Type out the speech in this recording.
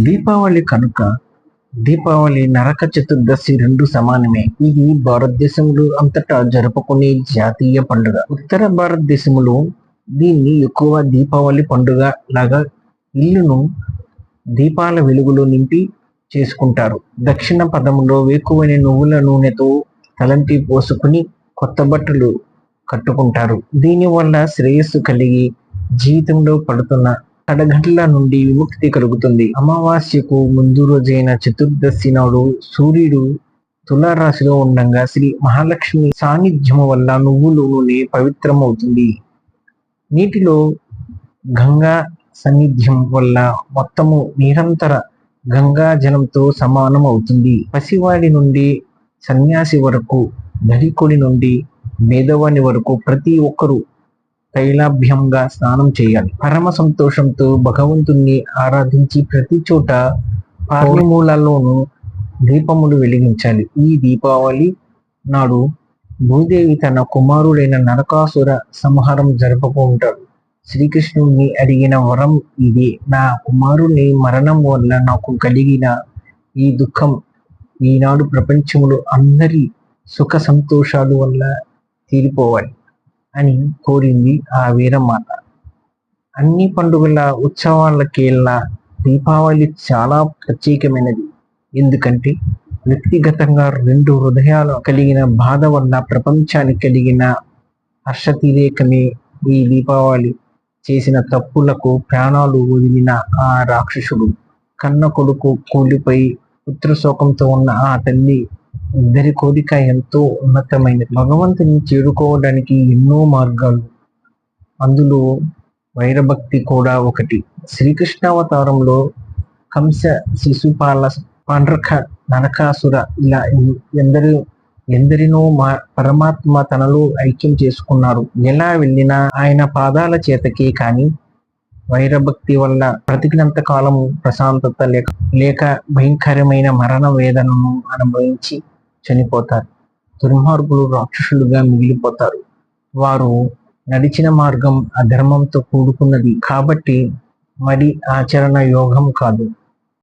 దీపావళి కనుక దీపావళి నరక చతుర్దశి రెండు సమానమే. ఇది భారతదేశంలో అంతటా జరుపుకునే జాతీయ పండుగ. ఉత్తర భారతదేశంలో దీన్ని ఎక్కువ దీపావళి పండుగ లాగా ఇల్లును దీపాల వెలుగులో నింపి చేసుకుంటారు. దక్షిణ పదంలో వేకువని నువ్వుల నూనెతో తలంటి పోసుకుని కొత్త బట్టలు కట్టుకుంటారు. దీనివల్ల శ్రేయస్సు కలిగి జీవితంలో పడుతున్న కడగంటల నుండి విముక్తి కలుగుతుంది. అమావాస్యకు ముందు రోజైన చతుర్దశి నాడు సూర్యుడు తులారాశిలో ఉండగా శ్రీ మహాలక్ష్మి సాన్నిధ్యము వల్ల నువ్వులు నూనె పవిత్రమవుతుంది. నీటిలో గంగా సన్నిధ్యం వల్ల మొత్తము నిరంతర గంగా జలంతో సమానం అవుతుంది పసివాడి నుండి సన్యాసి వరకు ధనికుడి నుండి మేధవాని వరకు ప్రతి ఒక్కరూ తైలాభ్యంగా స్నానం చేయాలి. పరమ సంతోషంతో భగవంతుణ్ణి ఆరాధించి ప్రతి చోట పార్లమూలలోనూ దీపములు వెలిగించాలి. ఈ దీపావళి నాడు భూదేవి తన కుమారుడైన నరకాసుర సంహారం జరుపుకుంటాడు. శ్రీకృష్ణుడిని అడిగిన వరం ఇది. నా కుమారుని మరణం వల్ల నాకు కలిగిన ఈ దుఃఖం ఈనాడు ప్రపంచంలో అందరి సుఖ సంతోషాలు వల్ల తీరిపోవాలి. అని కోరింది ఆ వీరమాత. అన్ని పండుగల ఉత్సవాలకేళ్ళ దీపావళి చాలా ప్రత్యేకమైనది. ఎందుకంటే వ్యక్తిగతంగా రెండు హృదయాలు కలిగిన బాధ వల్ల ప్రపంచానికి కలిగిన హర్షతిరేకమే ఈ దీపావళి. చేసిన తప్పులకు ప్రాణాలు వదిలిన ఆ రాక్షసుడు కన్న కొడుకు కూలిపోయి పుత్రశోకంతో ఉన్న ఆ తల్లి ఇద్దరి కోరిక ఎంతో ఉన్నతమైనది. భగవంతుని చేరుకోవడానికి ఎన్నో మార్గాలు. అందులో వైరభక్తి కూడా ఒకటి. శ్రీకృష్ణావతారంలో కంస శిశుపాల పాండ్రక నరకాసుర ఇలా ఎందరి ఎందరినో మా పరమాత్మ తనలో ఐక్యం చేసుకున్నారు. ఎలా వెళ్ళినా ఆయన పాదాల చేతకే కానీ వైరభక్తి వల్ల బ్రతికినంత కాలము ప్రశాంతత లేక లేక భయంకరమైన మరణ వేదనను అనుభవించి చనిపోతారు. దుర్మార్గులు రాక్షసులుగా మిగిలిపోతారు. వారు నడిచిన మార్గం అధర్మంతో కూడుకున్నది. కాబట్టి మరి ఆచరణ యోగం కాదు.